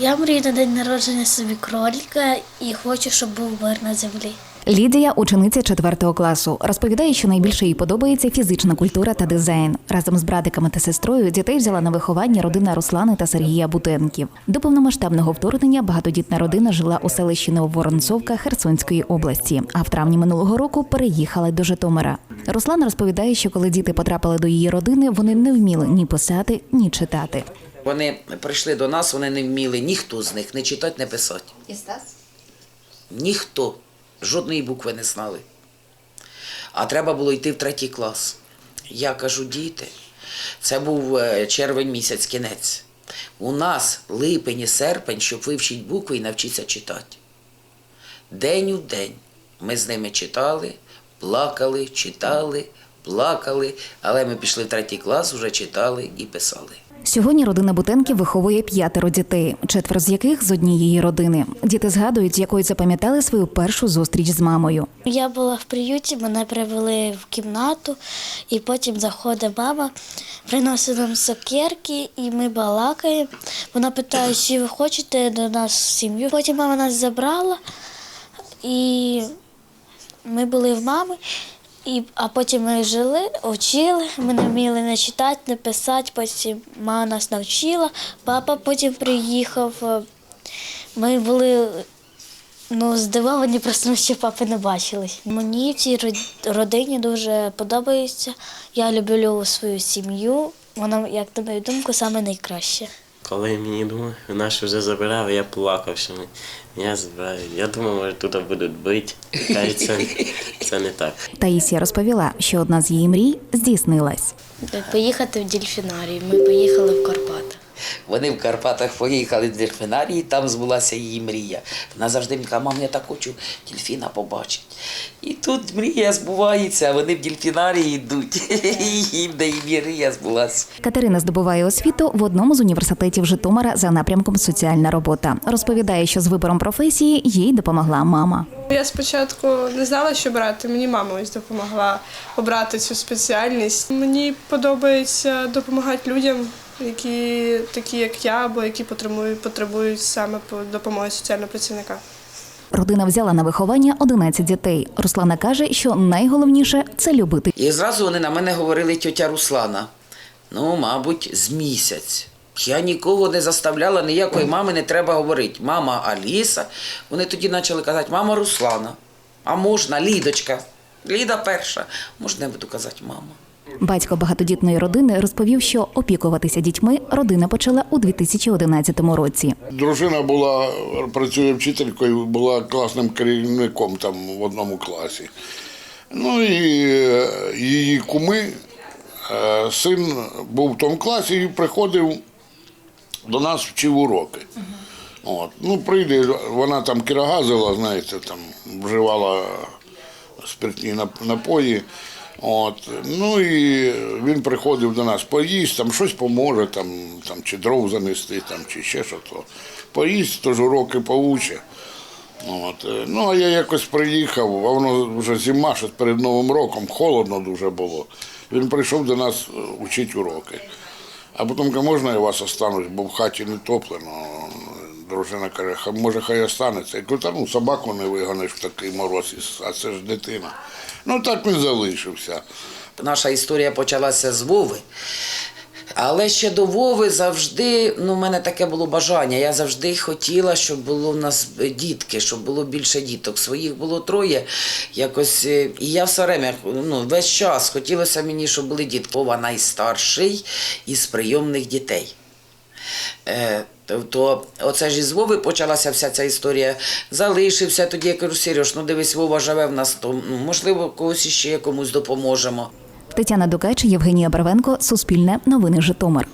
Я мрію на день народження собі кролика і хочу, щоб був мир на землі. Лідія, учениця 4 класу, розповідає, що найбільше їй подобається фізична культура та дизайн. Разом з братиками та сестрою дітей взяла на виховання родина Руслани та Сергія Бутенків. До повномасштабного вторгнення багатодітна родина жила у селищі Нововоронцовка Херсонської області, а в травні минулого року переїхали до Житомира. Руслана розповідає, що коли діти потрапили до її родини, вони не вміли ні писати, ні читати. Вони прийшли до нас, вони не вміли ніхто з них не читати, не писати. І Стас? Ніхто. Жодної букви не знали. А треба було йти в третій клас. Я кажу, діти, це був е, червень місяць, кінець. У нас липень і серпень, щоб вивчити букви і навчитися читати. День у день ми з ними читали, плакали, читали, плакали, але ми пішли в третій клас, вже читали і писали. Сьогодні родина Бутенків виховує п'ятеро дітей, четверо з яких з однієї родини. Діти згадують, якою запам'ятали свою першу зустріч з мамою. Я була в приюті, мене привели в кімнату, і потім заходить мама, приносить нам цукерки, і ми балакаємо. Вона питає, чи ви хочете до нас сім'ю. Потім мама нас забрала, і ми були в мами. І, а потім ми жили, вчили, ми не вміли не читати, не писати, потім мама нас навчила, папа потім приїхав. Ми були Ну, здивовані, просто ми ще папи не бачили. Мені в цій родині дуже подобається. Я люблю свою сім'ю. Вона, як на мою думку, саме найкраща. Коли мені думали, ж вже забирали, я плакав, що ми- я забираю. Я думав, може тут будуть бити. Та й це, це не так. Таїсія розповіла, що одна з її мрій здійснилась. Поїхати в дельфінарій. Ми поїхали в Карпати. Вони в Карпатах поїхали в дельфінарій, там збулася її мрія. Вона завжди мені каже, мам, я так хочу дельфіна побачити. І тут мрія збувається, а вони в дельфінарії йдуть. І де і мрія збулася. Катерина здобуває освіту в одному з університетів Житомира за напрямком соціальна робота. Розповідає, що з вибором професії їй допомогла мама. Я спочатку не знала, що брати. Мені мама ось допомогла обрати цю спеціальність. Мені подобається допомагати людям, які такі, як я, або які потребують, потребують саме по- допомоги соціального працівника. Родина взяла на виховання 11 дітей. Руслана каже, що найголовніше це любити. І зразу вони на мене говорили тьотя Руслана. Ну, мабуть, з місяць. Я нікого не заставляла, ніякої мами не треба говорити. Мама Аліса. Вони тоді почали казати, мама Руслана. А можна, Лідочка. Ліда перша. Можна я буду казати мама. Батько багатодітної родини розповів, що опікуватися дітьми родина почала у 2011 році. Дружина була, працює вчителькою, була класним керівником там в одному класі. Ну і е, її куми, е, син був в тому класі і приходив до нас вчив уроки. От. Ну, прийде, вона там кірогазила, знаєте, там вживала спиртні напої. От. Ну і він приходив до нас, поїсть, там щось поможе, там, там, чи дров занести, там, чи ще що то. Поїсть, тож уроки поуче. От. Ну, а я якось приїхав, а воно вже зима, щось перед Новим роком, холодно дуже було. Він прийшов до нас е, вчити уроки. А потім можна я вас останусь, бо в хаті не топлено. Дружина каже, «Ха- може хай останеться. Я кажу, та ну собаку не виганеш в такий мороз, а це ж дитина. Ну так він залишився. Наша історія почалася з Вови. Але ще до Вови завжди, ну, в мене таке було бажання. Я завжди хотіла, щоб було в нас дітки, щоб було більше діток. Своїх було троє. Якось, е, і я все время, ну, весь час хотілося мені, щоб були дітки. Вова найстарший із прийомних дітей. Е, то, то оце ж із Вови почалася вся ця історія. Залишився тоді, я кажу, Сереж, ну дивись, Вова живе в нас, то ну, можливо, когось іще комусь допоможемо. Тетяна Дукач, Євгенія Барвенко, Суспільне, Новини Житомир.